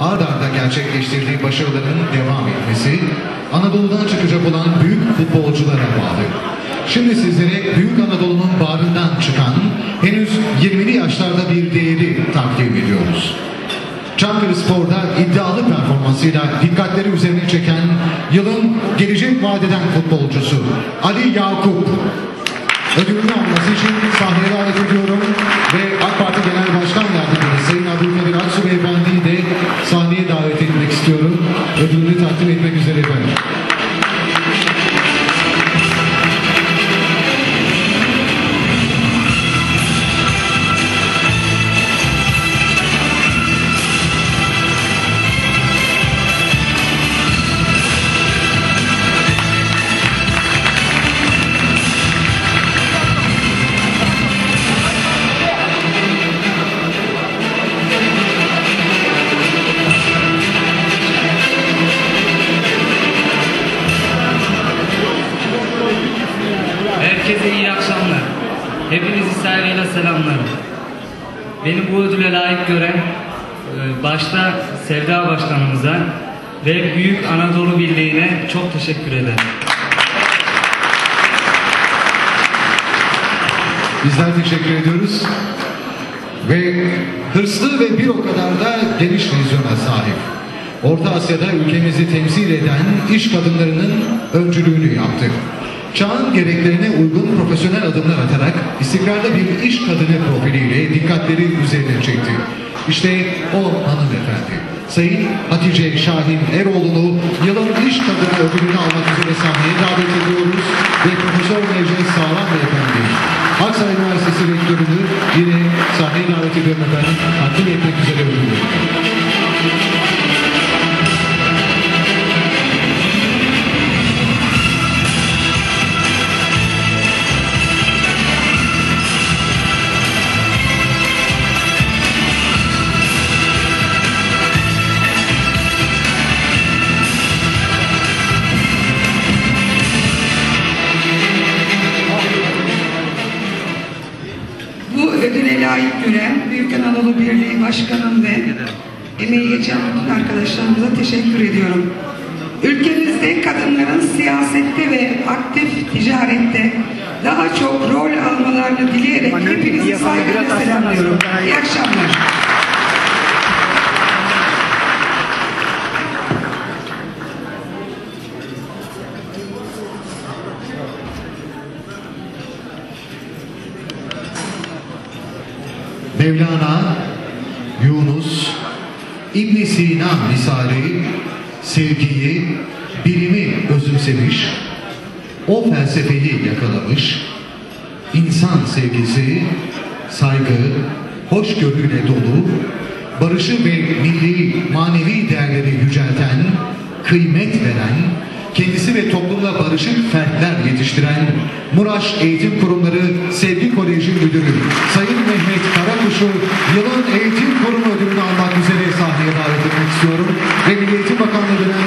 ard gerçekleştirdiği başarıların devam etmesi Anadolu'dan çıkacak olan büyük futbolculara bağlı. Şimdi sizlere Büyük Anadolu'nun bağrından çıkan henüz 20'li yaşlarda bir değeri takdim ediyoruz. Çankırı Spor'da iddialı performansıyla dikkatleri üzerine çeken yılın gelecek vadeden futbolcusu Ali Yakup. Ödülünü alması için sahneye davet ediyorum ve Hepinizi saygıyla selamlarım. Beni bu ödüle layık gören e, başta Sevda Başkanımıza ve Büyük Anadolu Birliği'ne çok teşekkür ederim. Bizler teşekkür ediyoruz. Ve hırslı ve bir o kadar da geniş vizyona sahip. Orta Asya'da ülkemizi temsil eden iş kadınlarının öncülüğünü yaptı. Çağın gereklerine uygun profesyonel adımlar atarak istikrarlı bir iş kadını profiliyle dikkatleri üzerine çekti. İşte o hanımefendi. Sayın Hatice Şahin Eroğlu'nu yılın iş kadını ödülünü almak üzere sahneye davet ediyoruz ve Profesör Necdet Sağlam Beyefendi Aksaray Üniversitesi Rektörünü yine sahneye davet ediyorum efendim. Takdim etmek üzere Bu ödüle layık gören Büyük Anadolu Birliği Başkanım ve emeği geçen bütün arkadaşlarımıza teşekkür ediyorum. Ülkemizde kadınların siyasette ve aktif ticarette daha çok rol almalarını dileyerek hepinizi saygıyla selamlıyorum. İyi akşamlar. Mevlana, Yunus, İbn Sina misali sevgiyi, bilimi özümsemiş, o felsefeyi yakalamış, insan sevgisi, saygı, hoşgörüyle dolu, barışı ve milli manevi değerleri yücelten, kıymet veren, kendisi ve toplumla barışık fertler yetiştiren Muraş Eğitim Kurumları Sevgi Koleji Müdürü Sayın Mehmet Karakuş'u yılın eğitim kurumu ödülünü almak üzere sahneye davet etmek istiyorum. Ve Milli Eğitim Bakanlığı Genel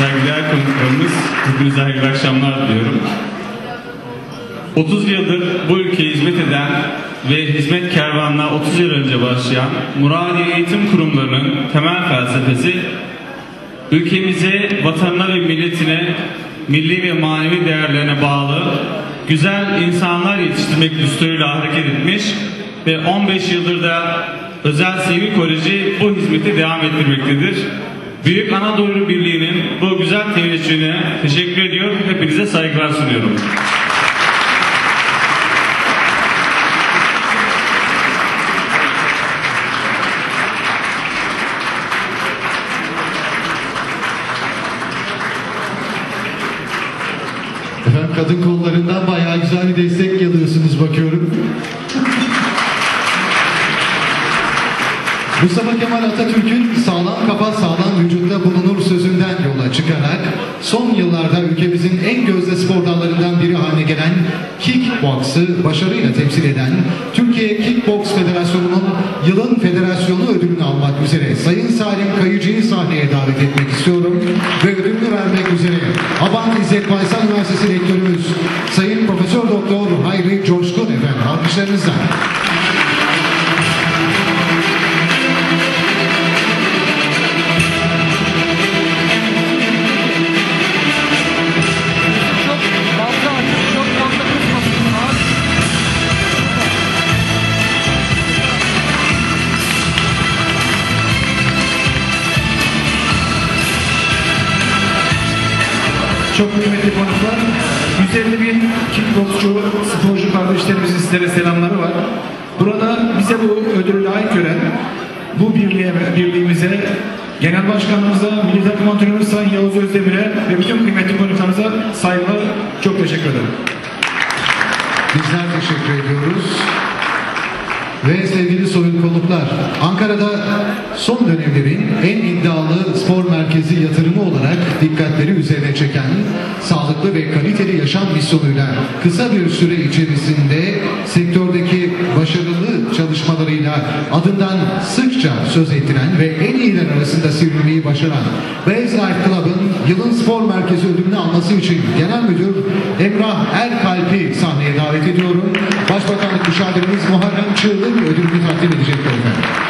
Saygıdeğer konuklarımız, hepinize hayırlı akşamlar diliyorum. 30 yıldır bu ülkeye hizmet eden ve hizmet kervanına 30 yıl önce başlayan Muradiye Eğitim Kurumlarının temel felsefesi ülkemize, vatanına ve milletine milli ve manevi değerlerine bağlı güzel insanlar yetiştirmek düsturuyla hareket etmiş ve 15 yıldır da Özel Sevgi Koleji bu hizmeti devam ettirmektedir. Büyük Anadolu Birliği'nin bu güzel teveccühüne teşekkür ediyor. Hepinize saygılar sunuyorum. kadın kollarından bayağı güzel bir destek alıyorsunuz bakıyorum. Mustafa Kemal Atatürk'ün sağlam çıkarak son yıllarda ülkemizin en gözde spor dallarından biri haline gelen kickbox'ı başarıyla temsil eden Türkiye Kickbox Federasyonu'nun yılın federasyonu ödülünü almak üzere Sayın Salim Kayıcı'yı sahneye davet etmek istiyorum ve ödülünü vermek üzere Abant İzzet Baysal Çok kıymetli konuklar. 150 bin kickboksçu, sporcu kardeşlerimizin sizlere selamları var. Burada bize bu ödülü layık gören bu birliğe, birliğimize Genel Başkanımıza, Milli Takım Antrenörümüz Sayın Yavuz Özdemir'e ve bütün kıymetli konuklarımıza saygılar, çok teşekkür ederim. Bizler teşekkür ediyoruz. Ve sevgili soyun konuklar, Ankara'da son dönemlerin en iddialı spor merkezi yatırımı olarak dikkatleri üzerine çeken sağlıklı ve kaliteli yaşam misyonuyla kısa bir süre içerisinde sektördeki başarılı çalışmalarıyla adından sıkça söz ettiren ve en iyiler arasında sivrilmeyi başaran Base Life Club'ın yılın spor merkezi ödülünü alması için Genel Müdür Emrah Erkalp'i sahneye davet ediyorum. Başbakanlık müşavirimiz Muharrem Çığlık ödülünü takdim edecekler efendim.